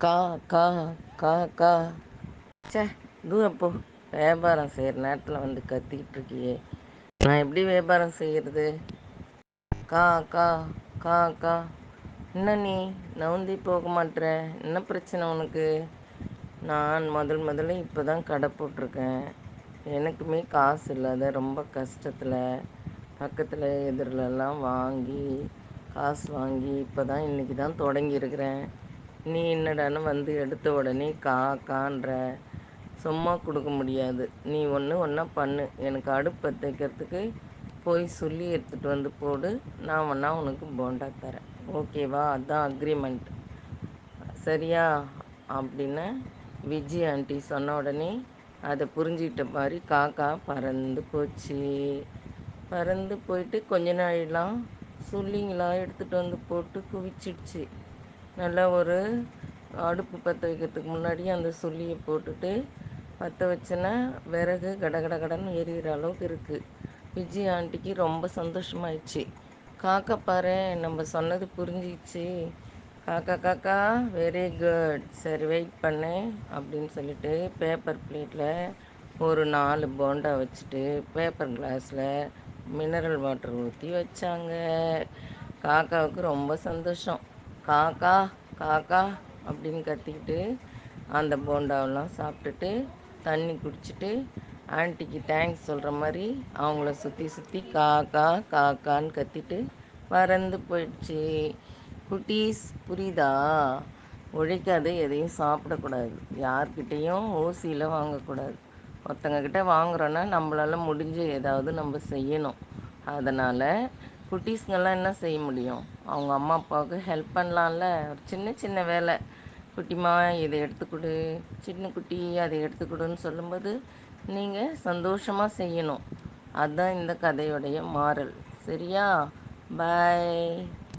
கா கா கா கா. ச்சே தூரம் போ. வியாபாரம் செய்கிற நேரத்தில் வந்து கத்திக்கிட்டு இருக்கியே. நான் எப்படி வியாபாரம் செய்கிறது கா கா கா கா. என்ன நீ? நவுந்தி போக மாட்டேற என்ன பிரச்சனை உனக்கு? நான் முதல் முதல்ல இப்போ தான் கடை போட்டிருக்கேன். எனக்குமே காசு இல்லாத ரொம்ப கஷ்டத்தில் பக்கத்தில் எதிரிலெல்லாம் வாங்கி காசு வாங்கி இப்போ தான் இன்றைக்கி தான் தொடங்கியிருக்கிறேன். நீ என்னடான்னு வந்து எடுத்த உடனே கா கான்ற. சும்மா கொடுக்க முடியாது. நீ ஒன்று ஒன்றா பண்ணு. எனக்கு அடுப்பு தைக்கிறதுக்கு போய் சொல்லி எடுத்துகிட்டு வந்து போடு. நான் ஒன்றா உனக்கு போண்டா தரேன். ஓகேவா அதுதான் அக்ரிமெண்ட் சரியா? அப்படின்னு விஜி ஆண்டி சொன்ன உடனே அதை புரிஞ்சுக்கிட்ட மாதிரி காக்கா பறந்து போச்சு. பறந்து போயிட்டு கொஞ்ச நாளெலாம் சொல்லிங்களாம் எடுத்துகிட்டு வந்து போட்டு குவிச்சிடுச்சு. நல்லா ஒரு அடுப்பு பற்ற வைக்கிறதுக்கு முன்னாடி அந்த சொல்லியை போட்டுட்டு பற்ற வச்சேன்னா விறகு கட கட கடன்னு எரியிற அளவுக்கு இருக்குது விஜய் ஆண்டிக்கு ரொம்ப சந்தோஷமாயிடுச்சு. காக்கா பாரு நம்ம சொன்னது புரிஞ்சிச்சு காக்கா காக்கா வெரி குட் சரி வெயிட் பண்ணு அப்படின்னு சொல்லிட்டு பேப்பர் பிளேட்டில் ஒரு நாலு போண்டா வச்சுட்டு பேப்பர் கிளாஸில் மினரல் வாட்டர் ஊற்றி வச்சாங்க. காக்காவுக்கு ரொம்ப சந்தோஷம். காக்கா காக்கா அப்படின்னு கத்திக்கிட்டு அந்த போண்டாவெல்லாம் சாப்பிட்டுட்டு தண்ணி குடிச்சிட்டு ஆன்ட்டிக்கு தேங்க்ஸ் சொல்கிற மாதிரி அவங்கள சுற்றி சுற்றி காக்கா காக்கான்னு கத்திட்டு பறந்து போயிடுச்சு. குட்டீஸ் புரியுதா? உழைக்காது எதையும் சாப்பிடக்கூடாது. யார்கிட்டேயும் ஓசியில் வாங்கக்கூடாது. ஒருத்தங்கக்கிட்ட வாங்குறோன்னா நம்மளால் முடிஞ்சு ஏதாவது நம்ம செய்யணும். அதனால் குட்டீஸ்ங்கெல்லாம் என்ன செய்ய முடியும்? அவங்க அம்மா அப்பாவுக்கு ஹெல்ப் பண்ணலாம்ல? ஒரு சின்ன சின்ன வேலை. குட்டிமா இதை எடுத்துக்கொடு. சின்ன குட்டி அதை எடுத்துக்கொடுன்னு சொல்லும்போது நீங்கள் சந்தோஷமாக செய்யணும். அதுதான் இந்த கதையுடைய மாறல். சரியா? பாய்